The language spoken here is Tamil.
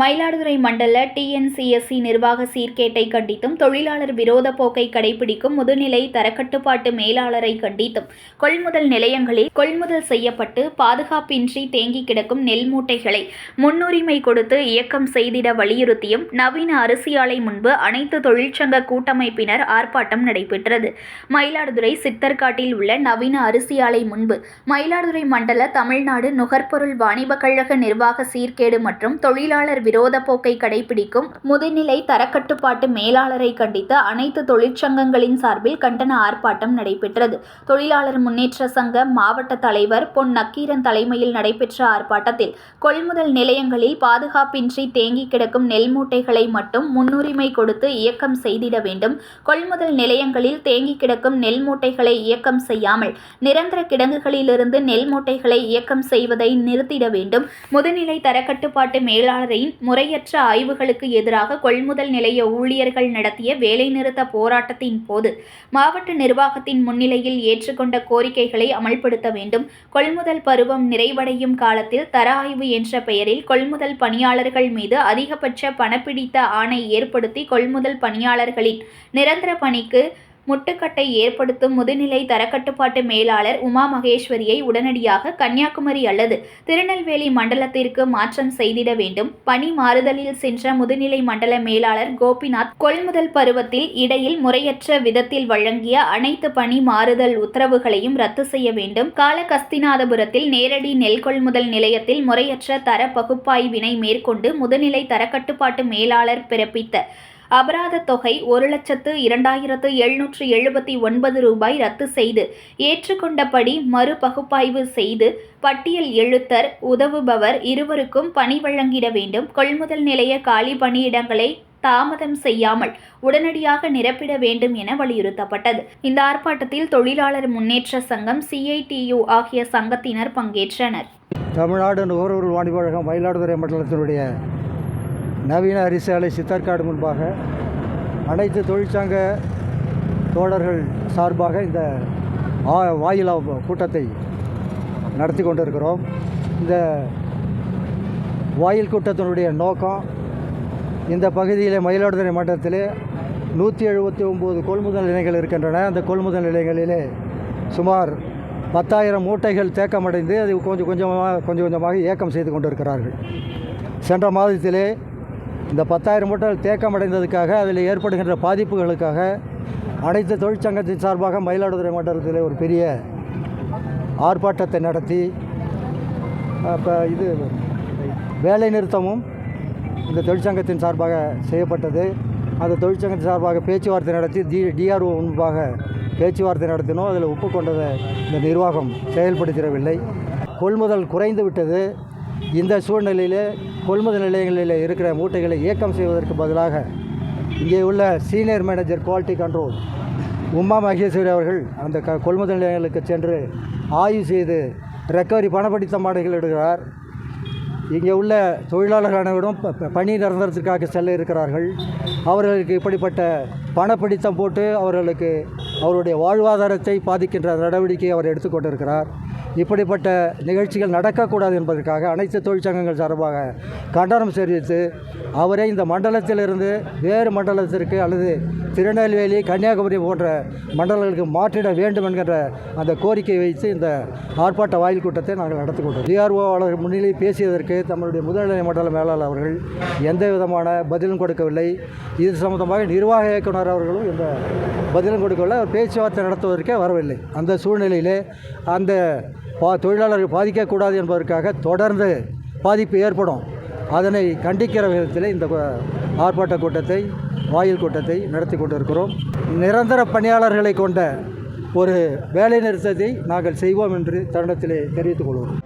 மயிலாடுதுறை மண்டல டிஎன்சிஎஸ்சி நிர்வாக சீர்கேட்டை கண்டித்தும் தொழிலாளர் விரோத போக்கை கடைபிடிக்கும் முதுநிலை தரக்கட்டுப்பாட்டு மேலாளரை கண்டித்தும் கொள்முதல் நிலையங்களில் கொள்முதல் செய்யப்பட்டு பாதுகாப்பின்றி தேங்கி கிடக்கும் நெல் மூட்டைகளை முன்னுரிமை கொடுத்து இயக்கம் செய்திட வலியுறுத்தியும் நவீன அரிசி ஆலை முன்பு அனைத்து தொழிற்சங்க கூட்டமைப்பினர் ஆர்ப்பாட்டம் நடைபெற்றது. மயிலாடுதுறை சித்தர்காட்டில் உள்ள நவீன அரிசி ஆலை முன்பு மயிலாடுதுறை மண்டல தமிழ்நாடு நுகர்பொருள் வாணிபக் கழக நிர்வாக சீர்கேடு மற்றும் தொழிலாளர் விரோத போக்கை கடைபிடிக்கும் முதுநிலை தரக்கட்டுப்பாட்டு மேலாளரை கண்டித்து அனைத்து தொழிற்சங்கங்களின் சார்பில் கண்டன ஆர்ப்பாட்டம் நடைபெற்றது. தொழிலாளர் முன்னேற்ற சங்க மாவட்ட தலைவர் பொன் நக்கீரன் தலைமையில் நடைபெற்ற ஆர்ப்பாட்டத்தில் கொள்முதல் நிலையங்களில் பாதுகாப்பின்றி தேங்கி கிடக்கும் நெல் மூட்டைகளை மட்டும் முன்னுரிமை கொடுத்து இயக்கம் செய்திட வேண்டும். கொள்முதல் நிலையங்களில் தேங்கி கிடக்கும் நெல் மூட்டைகளை இயக்கம் செய்யாமல் நிரந்தர கிடங்குகளிலிருந்து நெல் மூட்டைகளை இயக்கம் செய்வதை நிறுத்திட வேண்டும். முதுநிலை தரக்கட்டுப்பாட்டு மேலாளரின் முறையற்ற ஆய்வுகளுக்கு எதிராக கொள்முதல் நிலைய ஊழியர்கள் நடத்திய வேலைநிறுத்த போராட்டத்தின் போது மாவட்ட நிர்வாகத்தின் முன்னிலையில் ஏற்றுக்கொண்ட கோரிக்கைகளை அமல்படுத்த வேண்டும். கொள்முதல் பருவம் நிறைவடையும் காலத்தில் தர ஆய்வு என்ற பெயரில் கொள்முதல் பணியாளர்கள் மீது அதிகபட்ச பணப்பிடித்த ஆணை ஏற்படுத்தி கொள்முதல் பணியாளர்களின் நிரந்தர பணிக்கு முட்டுக்கட்டை ஏற்படுத்தும் முதுநிலை தரக்கட்டுப்பாட்டு மேலாளர் உமா மகேஸ்வரியை உடனடியாக கன்னியாகுமரி அல்லது திருநெல்வேலி மண்டலத்திற்கு மாற்றம் செய்திட வேண்டும். பணி மாறுதலில் சென்ற முதுநிலை மண்டல மேலாளர் கோபிநாத் கொள்முதல் பருவத்தில் இடையில் முறையற்ற விதத்தில் வழங்கிய அனைத்து பணி மாறுதல் உத்தரவுகளையும் ரத்து செய்ய வேண்டும். காலகஸ்திநாதபுரத்தில் நேரடி நெல் கொள்முதல் நிலையத்தில் முறையற்ற தர பகுப்பாய்வினை மேற்கொண்டு முதுநிலை தரக்கட்டுப்பாட்டு மேலாளர் பிறப்பித்த அபராத தொகை ஒரு லட்சத்து இரண்டாயிரத்து எழுநூற்று எழுபத்தி ஒன்பது ரூபாய் ரத்து செய்து ஏற்றுக்கொண்டபடி மறு பகுப்பாய்வு செய்து பட்டியல் எழுத்தர் உதவுபவர் இருவருக்கும் பணி வழங்கிட வேண்டும். கொள்முதல் நிலைய காலி பணியிடங்களை தாமதம் செய்யாமல் உடனடியாக நிரப்பிட வேண்டும் என வலியுறுத்தப்பட்டது. இந்த ஆர்ப்பாட்டத்தில் தொழிலாளர் முன்னேற்ற சங்கம் சிஐடியு ஆகிய சங்கத்தினர் பங்கேற்றனர். தமிழ்நாடு நுகர்வோர் வாணிபழகம் மயிலாடுதுறை மண்டலத்தினுடைய நவீன அரிசாலை சித்தர்காடு முன்பாக அனைத்து தொழிற்சங்க தோழர்கள் சார்பாக இந்த வாயிலா கூட்டத்தை நடத்தி கொண்டிருக்கிறோம். இந்த வாயில் கூட்டத்தினுடைய நோக்கம் இந்த பகுதியில் மயிலாடுதுறை மண்டலத்திலே நூற்றி எழுபத்தி ஒம்பது கொள்முதல் நிலையங்கள் இருக்கின்றன. அந்த கொள்முதல் நிலையங்களிலே சுமார் பத்தாயிரம் மூட்டைகள் தேக்கமடைந்து அது கொஞ்சம் கொஞ்சமாக கொஞ்சம் கொஞ்சமாக இயக்கம் செய்து கொண்டிருக்கிறார்கள். சென்ற மாதத்திலே இந்த பத்தாயிரம் மூட்டைகள் தேக்கமடைந்ததுக்காக அதில் ஏற்படுகின்ற பாதிப்புகளுக்காக அனைத்து தொழிற்சங்கத்தின் சார்பாக மயிலாடுதுறை மண்டலத்தில் ஒரு பெரிய ஆர்ப்பாட்டத்தை நடத்தி இப்போ இது வேலை நிறுத்தமும் இந்த தொழிற்சங்கத்தின் சார்பாக செய்யப்பட்டது. அந்த தொழிற்சங்கத்தின் சார்பாக பேச்சுவார்த்தை நடத்தி டி டிஆர்ஓ முன்பாக பேச்சுவார்த்தை நடத்தினோம். அதில் ஒப்புக்கொண்டதை இந்த நிர்வாகம் செயல்படுத்திடவில்லை கொள்முதல் குறைந்து விட்டது. இந்த சூழ்நிலையிலே கொள்முதல் நிலையங்களில் இருக்கிற மூட்டைகளை இயக்கம் செய்வதற்கு பதிலாக இங்கே உள்ள senior manager quality control Uma Maheswari அவர்கள் அந்த க கொள்முதல் நிலையங்களுக்கு சென்று ஆய்வு செய்து ரெக்கவரி பணப்படித்த மாடுகள் எடுக்கிறார். இங்கே உள்ள தொழிலாளர்கள் அனைவரும் ப- ப- பணி நிரந்தரத்திற்காக செல்ல இருக்கிறார்கள். அவர்களுக்கு இப்படிப்பட்ட பணப்பிடித்தம் போட்டு அவர்களுக்கு அவருடைய வாழ்வாதாரத்தை பாதிக்கின்ற நடவடிக்கையை அவர் எடுத்துக்கொண்டிருக்கிறார். இப்படிப்பட்ட நிகழ்ச்சிகள் நடக்கக்கூடாது என்பதற்காக அனைத்து தொழிற்சங்கங்கள் சார்பாக கண்டனம் தெரிவித்து அவரே இந்த மண்டலத்திலிருந்து வேறு மண்டலத்திற்கு அல்லது திருநெல்வேலி கன்னியாகுமரி போன்ற மண்டலங்களுக்கு மாற்றிட வேண்டும் என்கின்ற அந்த கோரிக்கை வைத்து இந்த ஆர்ப்பாட்ட வாயில் கூட்டத்தை நாங்கள் நடத்தி கொண்டோம். டிஆர்ஓ முன்னிலை பேசியதற்கு நம்மளுடைய முதல்நிலை மண்டல மேலாளர் அவர்கள் எந்த விதமான பதிலும் கொடுக்கவில்லை. இது சம்பந்தமாக நிர்வாக இயக்குனர் அவர்களும் இந்த பதிலும் கொடுக்கவில்லை. அவர் பேச்சுவார்த்தை நடத்துவதற்கே வரவில்லை. அந்த சூழ்நிலையிலே அந்த பா தொழிலாளர்கள் பாதிக்கக்கூடாது என்பதற்காக தொடர்ந்து பாதிப்பு ஏற்படும். அதனை கண்டிக்கிற விதத்தில் இந்த ஆர்ப்பாட்ட கூட்டத்தை வாயில் கூட்டத்தை நடத்தி கொண்டிருக்கிறோம். நிரந்தர பணியாளர்களை கொண்ட ஒரு வேலை நிறுத்தத்தை நாங்கள் செய்வோம் என்று தருணத்திலே தெரிவித்துக் கொள்கிறோம்.